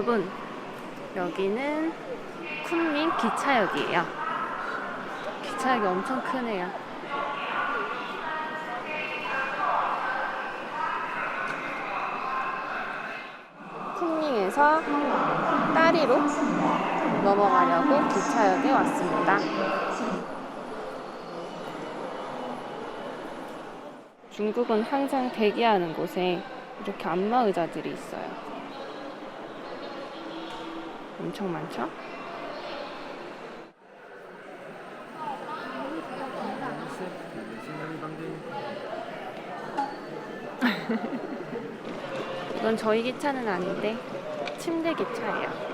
여러분, 여기는 쿤밍 기차역이에요. 기차역이 엄청 크네요. 쿤밍에서 따리로 넘어가려고 기차역에 왔습니다. 중국은 항상 대기하는 곳에 이렇게 안마 의자들이 있어요. 엄청 많죠? 이건 저희 기차는 아닌데 침대 기차예요.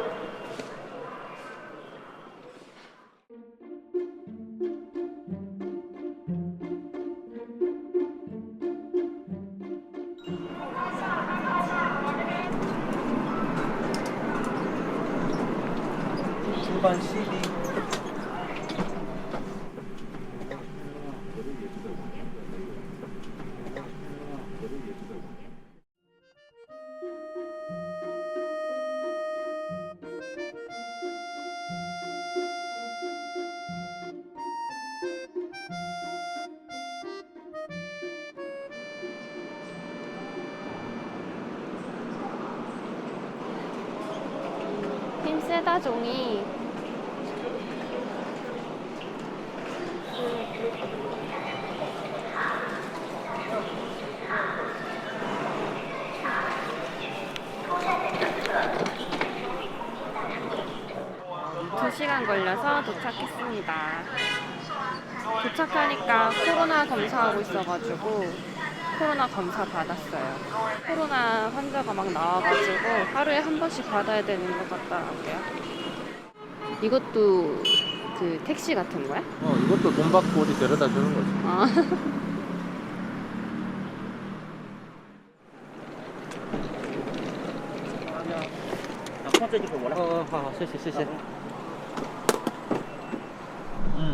중반 CD 힘 세다 종이 두 시간 걸려서 도착했습니다. 도착하니까 코로나 검사하고 있어가지고 코로나 검사 받았어요. 코로나 환자가 막 나와가지고 하루에 한 번씩 받아야 되는 것 같더라고요. 이것도 그 택시 같은 거야? 어 이것도 돈 받고 어디 데려다 주는 거지 아. 어, 好好，谢谢谢谢。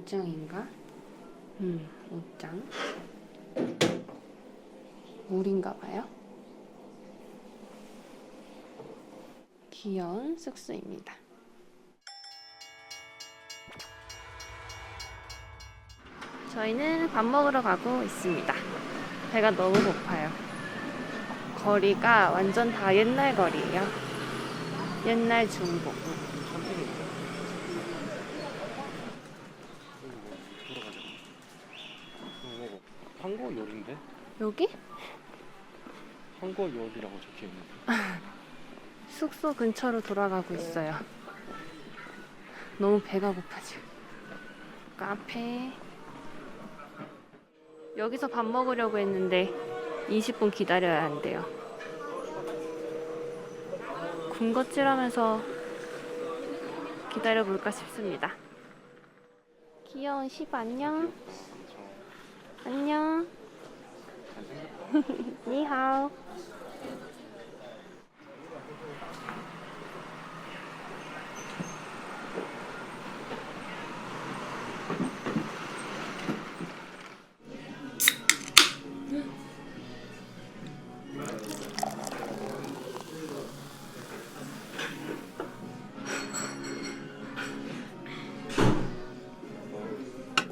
옷장인가? 음, 옷장. 물인가 봐요. 귀여운 쑥쑥입니다. 저희는 밥 먹으러 가고 있습니다. 배가 너무 고파요. 거리가 완전 다 옛날 거리예요. 옛날 중복. 한국 요리인데? 여기? 한국 요리라고 적혀 있는데. 숙소 근처로 돌아가고 있어요. 너무 배가 고파 지금. 카페. 여기서 밥 먹으려고 했는데 20분 기다려야 한대요. 군것질하면서 기다려볼까 싶습니다. 귀여운 십 안녕. 안녕. 니하오.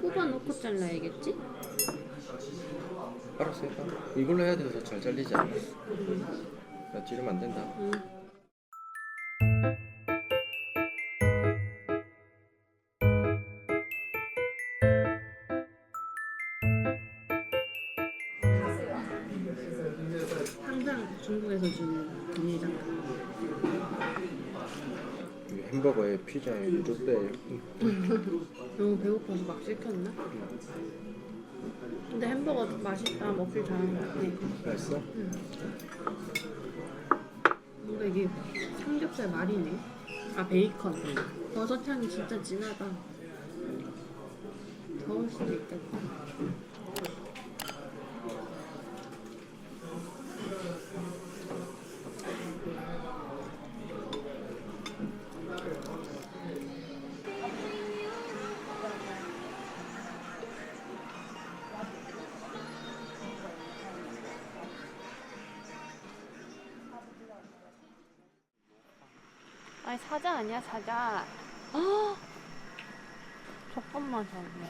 꼽아 놓고 잘라야겠지? 알았어 일단 이걸로 해야 돼서 잘 잘리지 않아. 야 찌르면 안 된다. 응. 항상 중국에서 주는 이 햄버거에 피자에 이럴 너무 배고파서 막 시켰나? 근데 햄버거 맛있다 먹길 잘한 것 같아 때 맛있어? 뭔가 이게 삼겹살 말이네. 아 베이컨. 버섯 향이 진짜 진하다. 더울 수도 있겠다. 사자 아니야 사자. 아 잠깐만 잠깐만.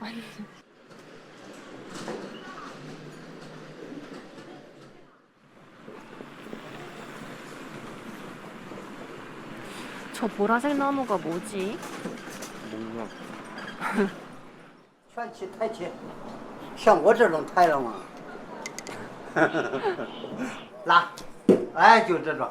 아니. 저 보라색 나무가 뭐지? 목록 全起抬起，像我这种抬了吗？拉，哎，就这种，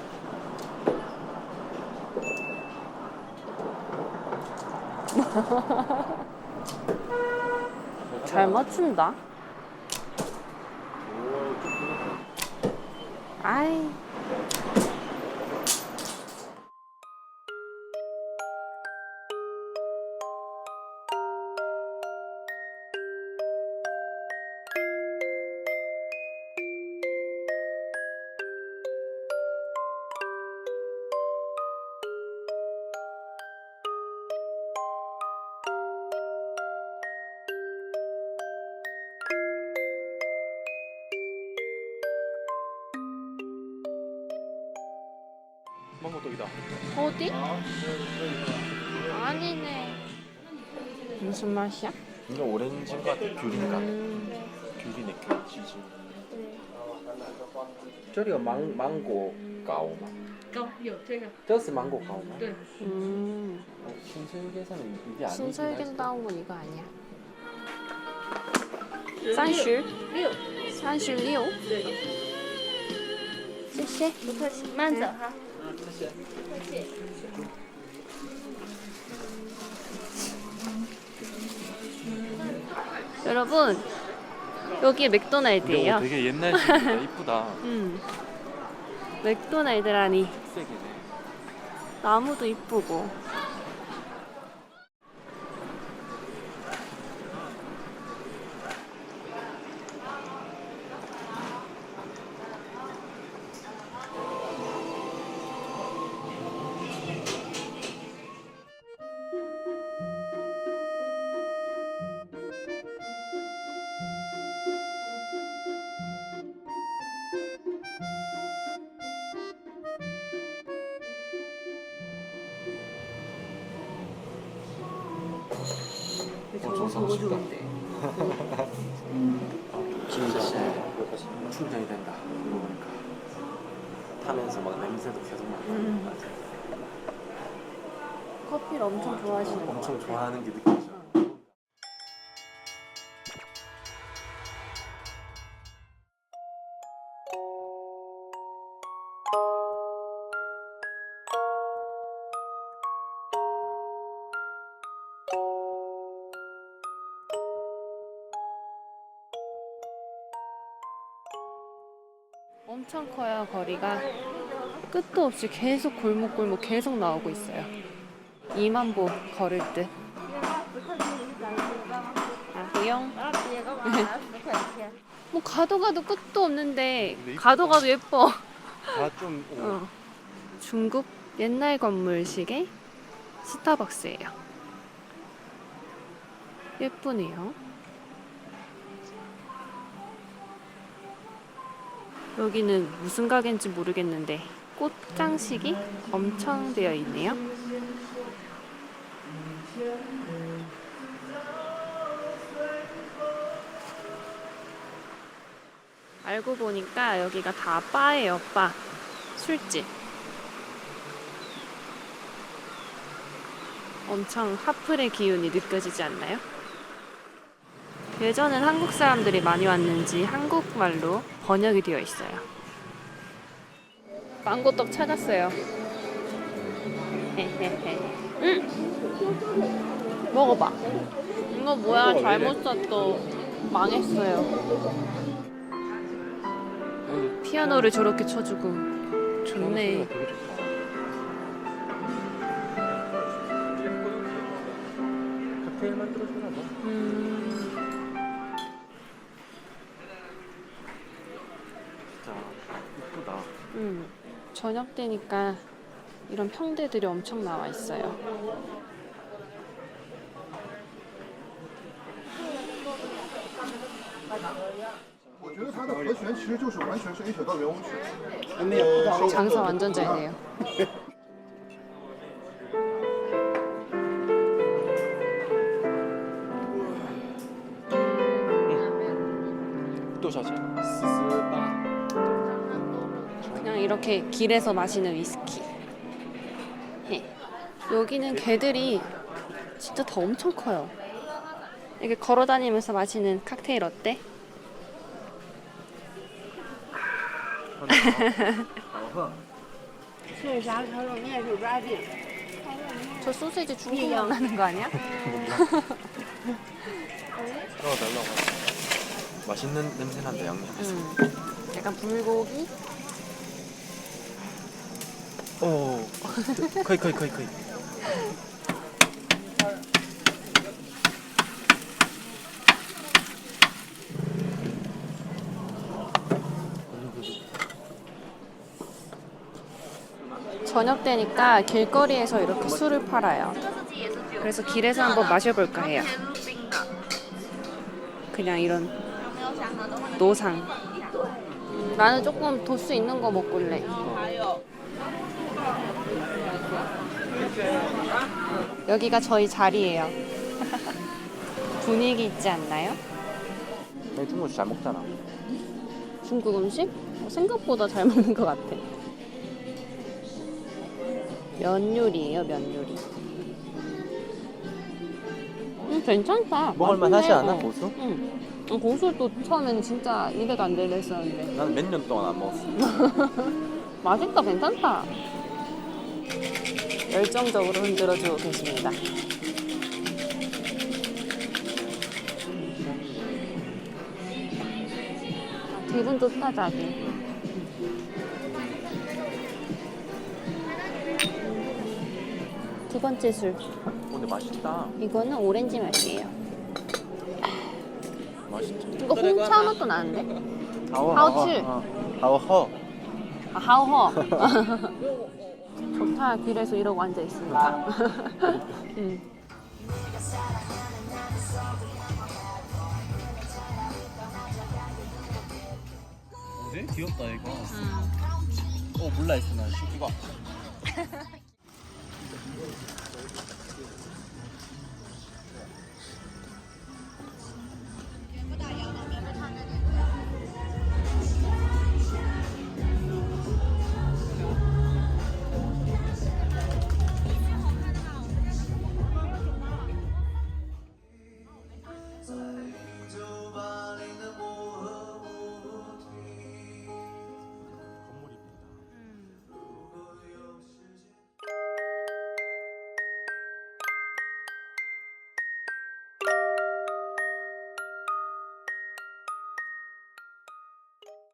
잘 맞춘다. 아이. 어디? 아니네. 무슨 맛이야? 이거 오렌지인 것 같아 귤인가 음, 귤이네 귤 치즈 저리가 망, 망고 가오마 哦有这个。这是 망고 가오마 对。 음. 어, 신설계산은 이게 아니지 신설견 다운은 이거 아니야? 三十六，三十六。对。谢谢，不客气，慢走哈。 여러분 여기 맥도날드예요. 되게 옛날식이다 이쁘다 음. 맥도날드라니 색이네 나무도 이쁘고. 사고 싶다 진짜 충전이 된다 그러니까 타면서 막 냄새도 계속 맡고 음. 맞아. 커피를 엄청 좋아하시는 거 엄청 같아. 좋아하는 게 느껴 엄청 커요 거리가. 끝도 없이 계속 골목골목 계속 나오고 있어요. 2만 보 걸을 듯. 아, 부용 뭐 가도 가도 끝도 없는데 가도 가도 예뻐. 다좀 어. 중국 옛날 건물식의 스타벅스예요. 예쁘네요 여기는 무슨 가게인지 모르겠는데 꽃 장식이 엄청 되어 있네요. 알고 보니까 여기가 다 바예요, 바. 술집. 엄청 화풀의 기운이 느껴지지 않나요? 예전엔 한국 사람들이 많이 왔는지 한국말로 번역이 되어 있어요. 망고떡 찾았어요. 응. 먹어봐. 이거 뭐야? 잘못 샀어. 망했어요. 피아노를 저렇게 쳐주고 좋네. 음, 저녁 때니까 이런 평대들이 엄청 나와 있어요. 장사 완전 잘돼요. 이렇게 길에서 마시는 위스키. 예. 여기는 개들이 진짜 더 엄청 커요. 이렇게 걸어 다니면서 마시는 칵테일 어때? 저 소세지 중국맛 나는 거 아니야? 들어달라고. 맛있는 냄새 난다 양념. 음. 약간 불고기? 오. 거의 거의 거의 거의. 저녁 때니까 길거리에서 이렇게 술을 팔아요. 그래서 길에서 한번 마셔볼까 해요. 그냥 이런 노상. 음, 나는 조금 도수 있는 거 먹을래. 여기가 저희 자리예요. 분위기 있지 않나요? 내 중국 잘 먹잖아. 중국 음식? 어, 생각보다 잘 먹는 것 같아. 면 요리예요, 면 요리. 음, 괜찮다. 먹을만 하지 맛있네. 않아 어. 고수? 응. 어, 고수도 처음에는 진짜 입에도 안 들렸었는데. 나는 몇 년 동안 안 먹었어. 맛있다, 괜찮다. 열정적으로 흔들어주고 계십니다. 아, 기분 좋다, 자기. 두 번째 술. 근데 맛있다. 이거는 오렌지 맛이에요. 맛있지. 이거 홍차 맛도 나는데? 하오 하오츠. 하오 허. 아, 하오허. 좋다, 길에서 이러고 앉아있으니까. 음. 되게 귀엽다 이거. 어 몰라 있어 나 이거.